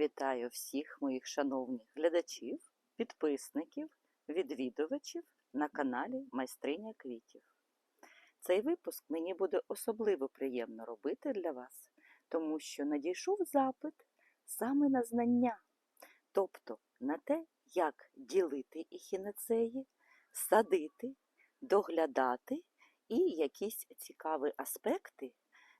Вітаю всіх моїх шановних глядачів, підписників, відвідувачів на каналі Майстриня квітів. Цей випуск мені буде особливо приємно робити для вас, тому що надійшов запит саме на знання, тобто на те, як ділити ехінацеї, садити, доглядати і якісь цікаві аспекти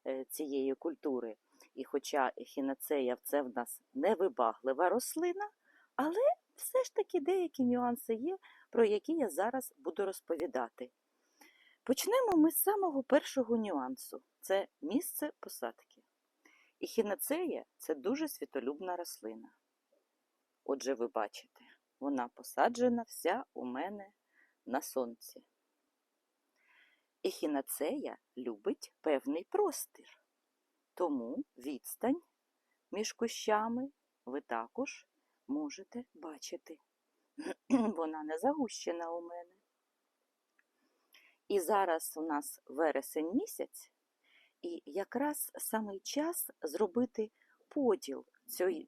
е, цієї культури. І хоча ехінацея це в нас невибаглива рослина, але все ж таки деякі нюанси є, про які я зараз буду розповідати. Почнемо ми з самого першого нюансу це місце посадки. Ехінацея це дуже світолюбна рослина. Отже, ви бачите, вона посаджена вся у мене на сонці. Ехінацея любить певний простір. Тому відстань між кущами ви також можете бачити. Вона не загущена у мене. І зараз у нас вересень місяць, і якраз самий час зробити поділ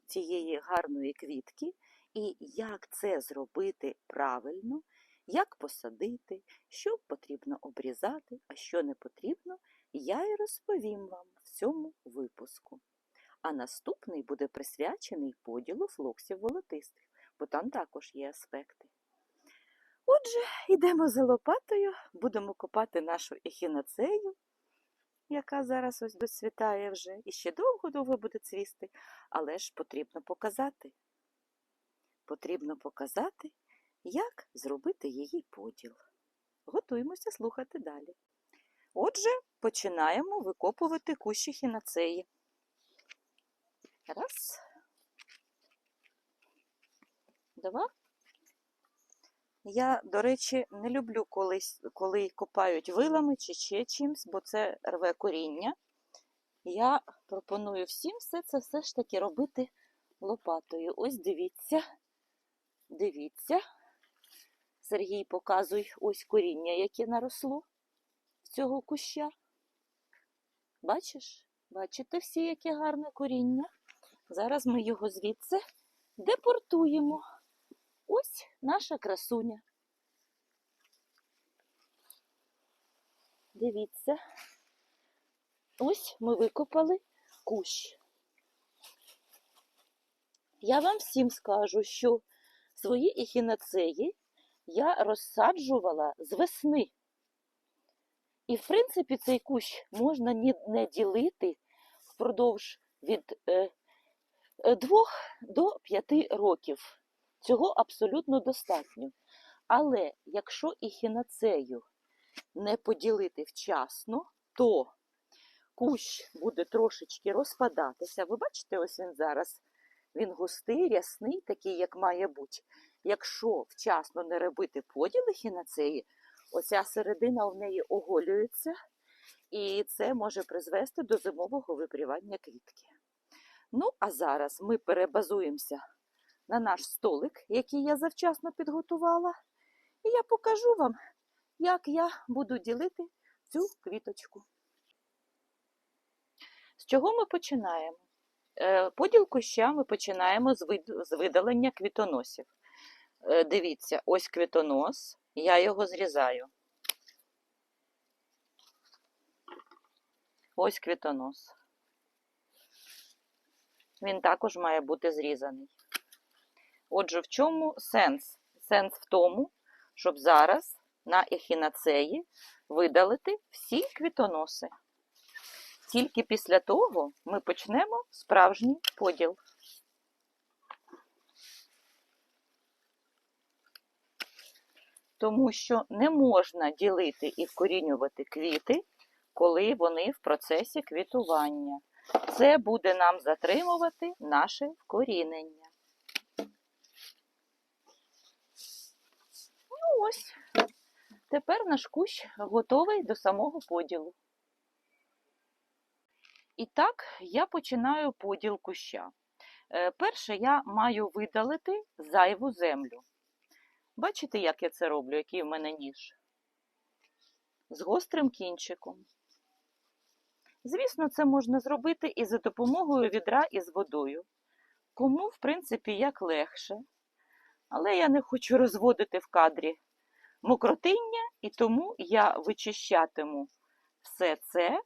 цієї- гарної квітки, і як це зробити правильно, як посадити, що потрібно обрізати, а що не потрібно, я і розповім вам цьому випуску. А наступний буде присвячений поділу флоксів волотистих, бо там також є аспекти. Отже, йдемо за лопатою, будемо копати нашу ехінацею, яка зараз ось доцвітає вже, і ще довго-довго буде цвісти, але ж потрібно показати. Потрібно показати, як зробити її поділ. Готуємося слухати далі. Отже, починаємо викопувати кущі хінацеї. Раз. Два. Я, до речі, не люблю колись, коли копають вилами чи ще чимсь, бо це рве коріння. Я пропоную всім все це все ж таки робити лопатою. Ось дивіться, дивіться. Сергій показуй ось коріння, яке наросло цього куща. Бачиш? Бачите всі, яке гарне коріння? Зараз ми його звідси депортуємо. Ось наша красуня. Дивіться. Ось ми викопали кущ. Я вам всім скажу, що свої ехінацеї я розсаджувала з весни. І, в принципі, цей кущ можна не ділити впродовж від е, е, двох до п'яти років. Цього абсолютно достатньо. Але якщо ехінацею не поділити вчасно, то кущ буде трошечки розпадатися. Ви бачите, ось він зараз. Він густий, рясний, такий, як має бути. Якщо вчасно не робити поділ ехінацеї, оця середина в неї оголюється, і це може призвести до зимового випрівання квітки. Ну, а зараз ми перебазуємося на наш столик, який я завчасно підготувала, і я покажу вам, як я буду ділити цю квіточку. З чого ми починаємо? Е, Поділ куща ми починаємо з видалення квітоносів. Е, Дивіться, ось квітонос, я його зрізаю. Ось квітонос. Він також має бути зрізаний. Отже, в чому сенс? Сенс в тому, щоб зараз на ехінацеї видалити всі квітоноси. Тільки після того ми почнемо справжній поділ. Тому що не можна ділити і вкорінювати квіти, коли вони в процесі квітування. Це буде нам затримувати наше вкорінення. Ну ось, тепер наш кущ готовий до самого поділу. І так, я починаю поділ куща. Е, Перше, я маю видалити зайву землю. Бачите, як я це роблю, який в мене ніж? З гострим кінчиком. Звісно, це можна зробити і за допомогою відра із водою. кому, в принципі, як легше. Але я не хочу розводити в кадрі мокротиння, і тому я вичищатиму все це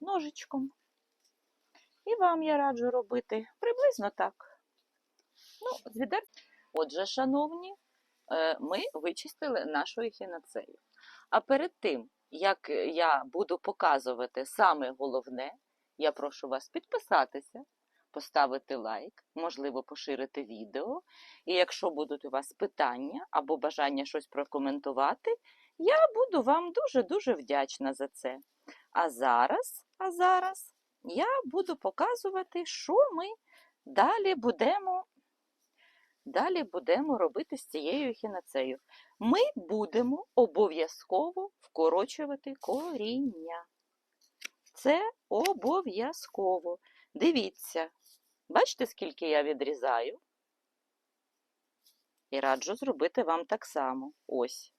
ножичком. І вам я раджу робити приблизно так. Ну, з відер... Отже, шановні, ми вичистили нашу ехінацею. А перед тим, як я буду показувати саме головне, я прошу вас підписатися, поставити лайк, можливо, поширити відео. І якщо будуть у вас питання або бажання щось прокоментувати, я буду вам дуже-дуже вдячна за це. А зараз, а зараз я буду показувати, що ми далі будемо, далі будемо робити з цією ехінацею. Ми будемо обов'язково вкорочувати коріння. Це обов'язково. Дивіться, бачите, скільки я відрізаю? І раджу зробити вам так само. Ось.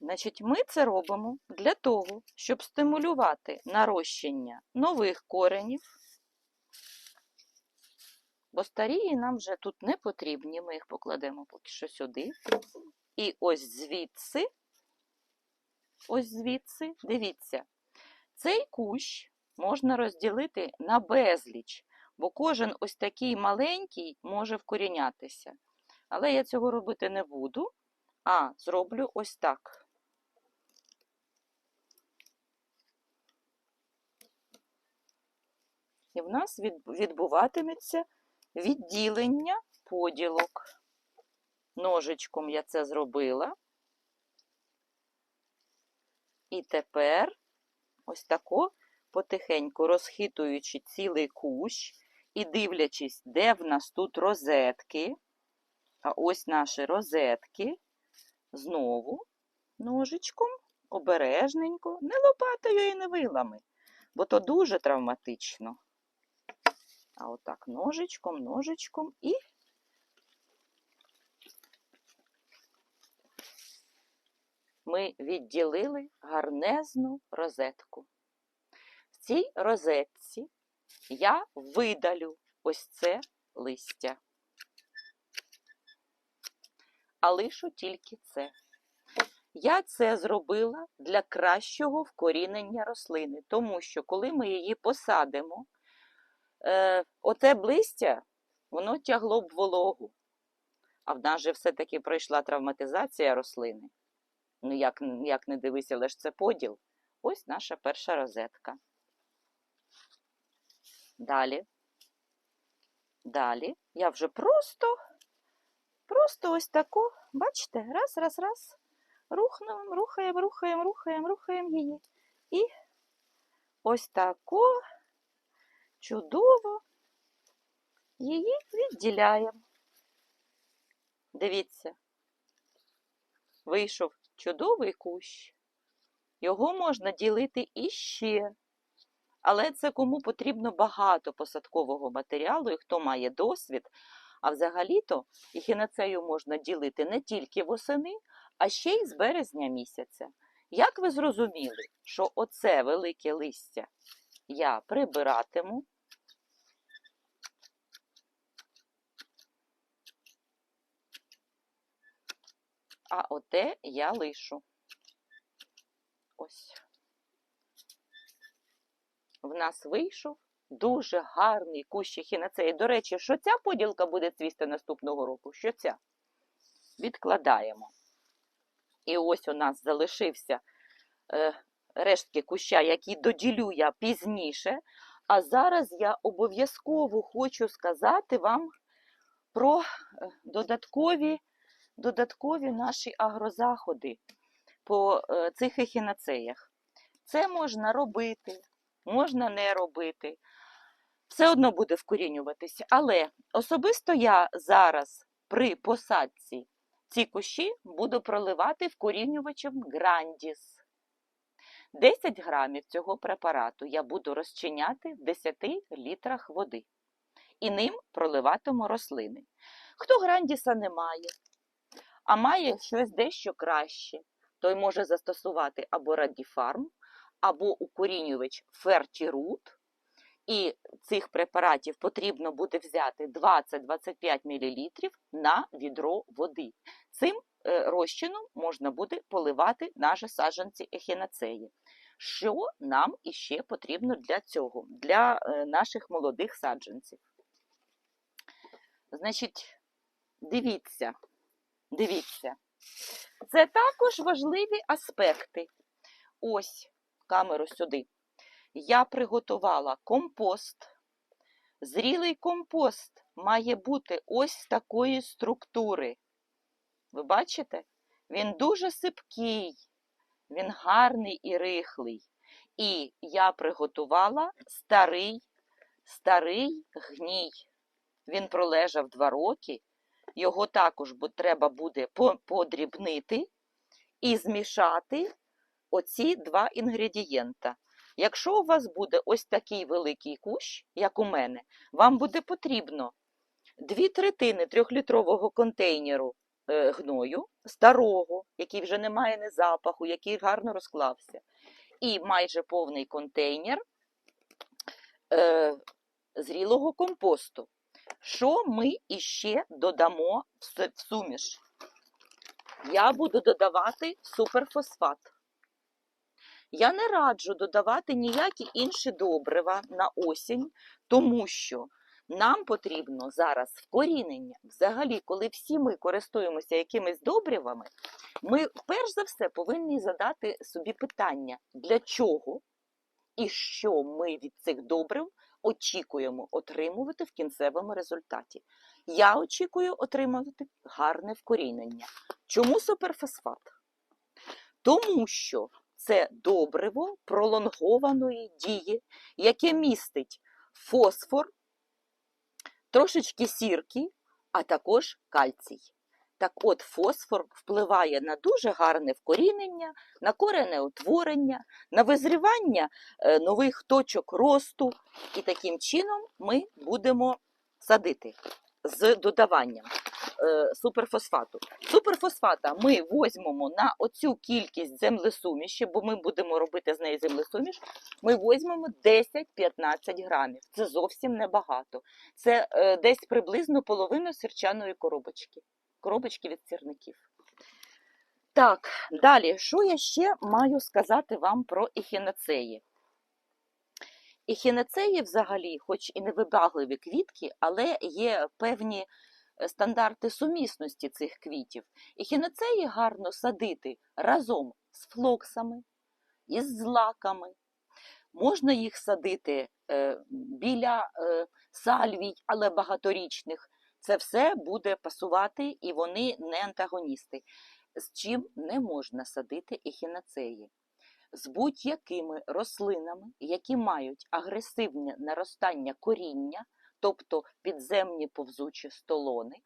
Значить, ми це робимо для того, щоб стимулювати нарощення нових коренів, бо старії нам вже тут не потрібні, ми їх покладемо поки що сюди. І ось звідси, ось звідси, дивіться, цей кущ можна розділити на безліч, бо кожен ось такий маленький може вкорінятися. Але я цього робити не буду, а зроблю ось так. І в нас відбуватиметься відділення поділок. Ножичком я це зробила. І тепер ось тако потихеньку розхитуючи цілий кущ і дивлячись, де в нас тут розетки. А ось наші розетки. Знову ножичком, обережненько, не лопатою і не вилами, бо то дуже травматично. А отак ножичком, ножичком і ми відділили гарнезну розетку. В цій розетці я видалю ось це листя. А лишу тільки це. Я це зробила для кращого вкорінення рослини, тому що коли ми її посадимо, е, оте б воно тягло б вологу. А в нас же все-таки пройшла травматизація рослини. Ну, як, як не дивися, але ж це поділ. Ось наша перша розетка. Далі. Далі. Я вже просто, просто ось тако, бачите, раз, раз, раз. Рухнемо, рухаємо, рухаємо, рухаємо, рухаємо її. І ось тако чудово її відділяємо. Дивіться, вийшов чудовий кущ. Його можна ділити іще. Але це кому потрібно багато посадкового матеріалу і хто має досвід. А взагалі-то ехінацею можна ділити не тільки восени, а ще й з березня місяця. Як ви зрозуміли, що оце велике листя я прибиратиму, а оте я лишу. Ось. В нас вийшов дуже гарний кущ ехінацеї. До речі, що ця поділка буде цвісти наступного року? Що ця? Відкладаємо. І ось у нас залишився е, рештки куща, які доділю я пізніше. А зараз я обов'язково хочу сказати вам про е, додаткові, додаткові наші агрозаходи по е, цих ехінацеях. Це можна робити, можна не робити. Все одно буде вкорінюватися. Але особисто я зараз при посадці ці кущі буду проливати вкорінювачем Грандіс. 10 грамів цього препарату я буду розчиняти в 10 літрах води. І ним проливатиму рослини. Хто Грандіса не має, а має щось дещо краще, той може застосувати або Радіфарм, або укорінювач Фертірут. І цих препаратів потрібно буде взяти 20-25 мл на відро води. Цим е, розчином можна буде поливати наші саджанці ехінацеї. Що нам іще потрібно для цього, для е, наших молодих саджанців? Значить, дивіться, дивіться. Це також важливі аспекти. Ось камеру сюди. Я приготувала компост. Зрілий компост має бути ось такої структури. Ви бачите? Він дуже сипкий, він гарний і рихлий. І я приготувала старий, старий гній. Він пролежав два роки. Його також треба буде подрібнити і змішати оці два інгредієнта. Якщо у вас буде ось такий великий кущ, як у мене, вам буде потрібно дві третини трьохлітрового контейнеру е, гною, старого, який вже не має ні запаху, який гарно розклався, і майже повний контейнер е, зрілого компосту. Що ми іще додамо в суміш? Я буду додавати суперфосфат. Я не раджу додавати ніякі інші добрива на осінь, тому що нам потрібно зараз вкорінення. Взагалі, коли всі ми користуємося якимись добривами, ми перш за все повинні задати собі питання, для чого і що ми від цих добрив очікуємо отримувати в кінцевому результаті. Я очікую отримувати гарне вкорінення. Чому суперфосфат? Тому що це добриво пролонгованої дії, яке містить фосфор, трошечки сірки, а також кальцій. Так от, фосфор впливає на дуже гарне вкорінення, на коренеутворення, на визрівання е, нових точок росту. І таким чином ми будемо садити з додаванням е, суперфосфату. Суперфосфата ми візьмемо на оцю кількість землесуміші, бо ми будемо робити з неї землесуміш, ми візьмемо 10-15 грамів. Це зовсім небагато. Це е, десь приблизно половина сірчаної коробочки. Коробочки від сірників. Так, далі, що я ще маю сказати вам про ехінацеї? Ехінацеї взагалі, хоч і невибагливі квітки, але є певні е, стандарти сумісності цих квітів. Ехінацеї гарно садити разом з флоксами, із злаками. Можна їх садити е, біля е, сальвій, але багаторічних. Це все буде пасувати і вони не антагоністи. З чим не можна садити ехінацеї? З будь-якими рослинами, які мають агресивне наростання коріння, тобто підземні повзучі столони,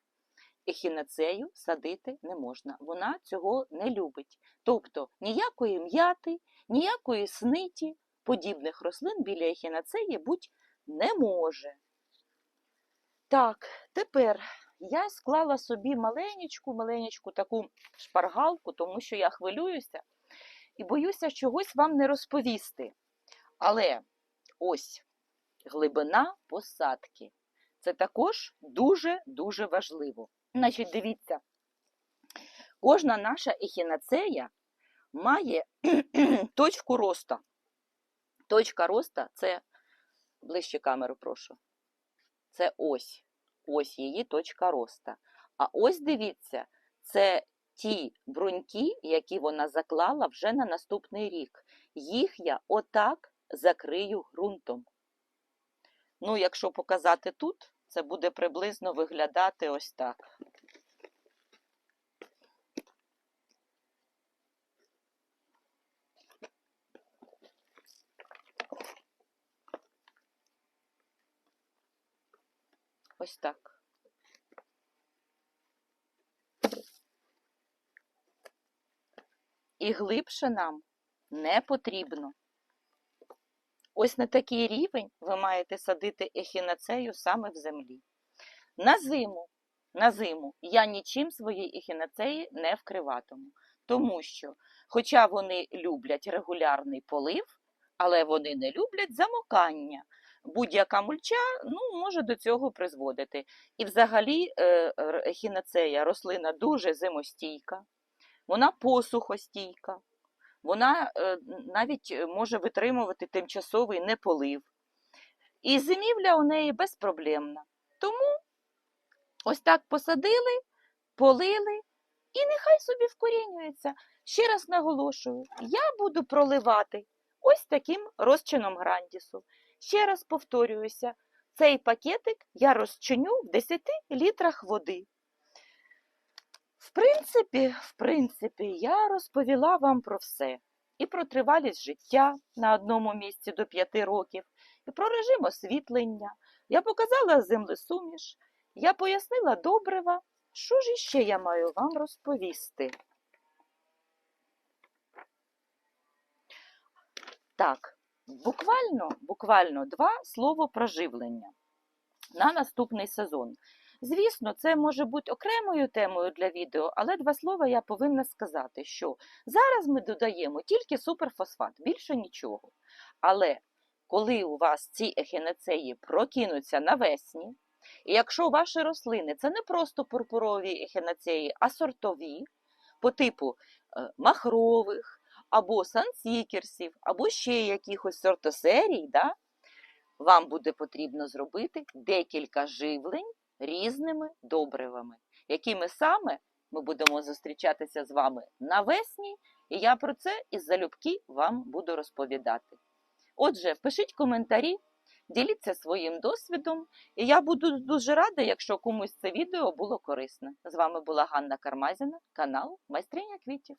ехінацею садити не можна. Вона цього не любить. Тобто ніякої м'яти, ніякої сниті подібних рослин біля ехінацеї будь не може. Так, тепер я склала собі маленечку, маленечку таку шпаргалку, тому що я хвилююся і боюся чогось вам не розповісти. Але ось глибина посадки. Це також дуже-дуже важливо. Значить, дивіться, кожна наша ехінацея має точку роста. Точка роста це ближче камеру, прошу. Це ось. Ось її точка роста. А ось дивіться, це ті бруньки, які вона заклала вже на наступний рік. Їх я отак закрию ґрунтом. Ну, якщо показати тут, це буде приблизно виглядати ось так. Ось так. І глибше нам не потрібно. Ось на такий рівень ви маєте садити ехінацею саме в землі. На зиму, на зиму я нічим свої ехінацеї не вкриватиму, тому що, хоча вони люблять регулярний полив, але вони не люблять замокання. Будь-яка мульча ну, може до цього призводити. І взагалі е, ехінацея рослина дуже зимостійка, вона посухостійка, вона е, навіть е, може витримувати тимчасовий неполив. І зимівля у неї безпроблемна. Тому ось так посадили, полили, і нехай собі вкорінюється. Ще раз наголошую, я буду проливати ось таким розчином грандісу. Ще раз повторююся, цей пакетик я розчиню в 10 літрах води. В принципі, в принципі, я розповіла вам про все. І про тривалість життя на одному місці до 5 років, і про режим освітлення. Я показала землесуміш, я пояснила добрива. Що ж іще я маю вам розповісти? Так, буквально, буквально два слова про живлення на наступний сезон. Звісно, це може бути окремою темою для відео, але два слова я повинна сказати, що зараз ми додаємо тільки суперфосфат, більше нічого. Але коли у вас ці ехінацеї прокинуться навесні, і якщо ваші рослини це не просто пурпурові ехінацеї, а сортові, по типу е, махрових, або сансікерсів, або ще якихось сортосерій, да, вам буде потрібно зробити декілька живлень різними добривами, якими саме ми будемо зустрічатися з вами навесні, і я про це із залюбки вам буду розповідати. Отже, пишіть коментарі, діліться своїм досвідом, і я буду дуже рада, якщо комусь це відео було корисне. З вами була Ганна Кармазіна, канал Майстриня квітів.